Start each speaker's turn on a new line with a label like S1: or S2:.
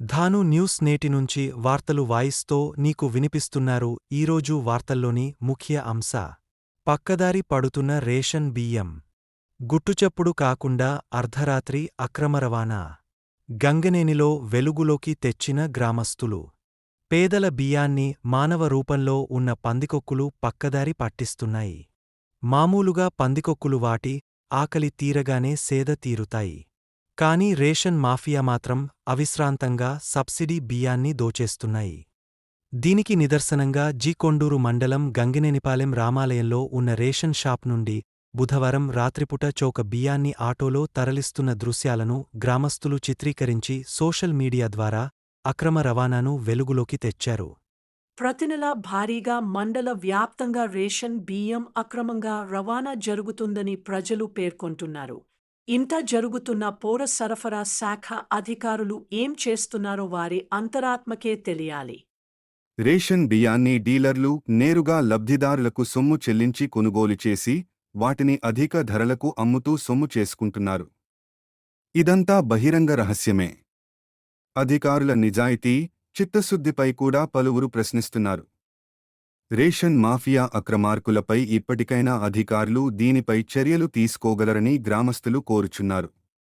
S1: Thanu news నేటి నుంచి వార్తలు వాయిస్తో నీకు వినిపిస్తున్నారు ఈరోజు వార్తల్లోని ముఖ్య అంశ. పక్కదారి పడుతున్న రేషన్ బియ్యం. గుట్టుచప్పుడు కాకుండా అర్ధరాత్రి అక్రమ రవాణా. గంగనేనిలో వెలుగులోకి తెచ్చిన గ్రామస్తులు. పేదల బియ్యాన్ని మానవ రూపంలో ఉన్న పందికొక్కులు పక్కదారి పట్టిస్తున్నాయి. మామూలుగా పందికొక్కులు వాటి ఆకలి తీరగానే సేద తీరుతాయి. కానీ రేషన్ మాఫియా మాత్రం అవిశ్రాంతంగా సబ్సిడీ బియ్యాన్ని దోచేస్తున్నాయి. దీనికి నిదర్శనంగా జీకొండూరు మండలం గంగినేనిపాలెం రామాలయంలో ఉన్న రేషన్ షాప్ నుండి బుధవారం రాత్రిపుట చౌక బియ్యాన్ని ఆటోలో తరలిస్తున్న దృశ్యాలను గ్రామస్తులు చిత్రీకరించి సోషల్ మీడియా ద్వారా అక్రమ రవాణాను వెలుగులోకి తెచ్చారు.
S2: ప్రతినెలా భారీగా మండల వ్యాప్తంగా రేషన్ బియ్యం అక్రమంగా రవాణా జరుగుతుందని ప్రజలు పేర్కొంటున్నారు. ఇంత జరుగుతున్న పౌర సరఫరా శాఖ అధికారులు ఏం చేస్తున్నారో వారి అంతరాత్మకే తెలియాలి.
S3: రేషన్ బియ్యాన్ని డీలర్లు నేరుగా లబ్ధిదారులకు సొమ్ము చెల్లించి కొనుగోలు చేసి వాటిని అధిక ధరలకు అమ్ముతూ సొమ్ము చేసుకుంటున్నారు. ఇదంతా బహిరంగ రహస్యమే. అధికారుల నిజాయితీ చిత్తశుద్ధిపై కూడా పలువురు ప్రశ్నిస్తున్నారు. రేషన్ మాఫియా అక్రమార్కులపై ఇప్పటికైనా అధికారులు దీనిపై చర్యలు తీసుకోగలరని గ్రామస్తులు కోరుచున్నారు.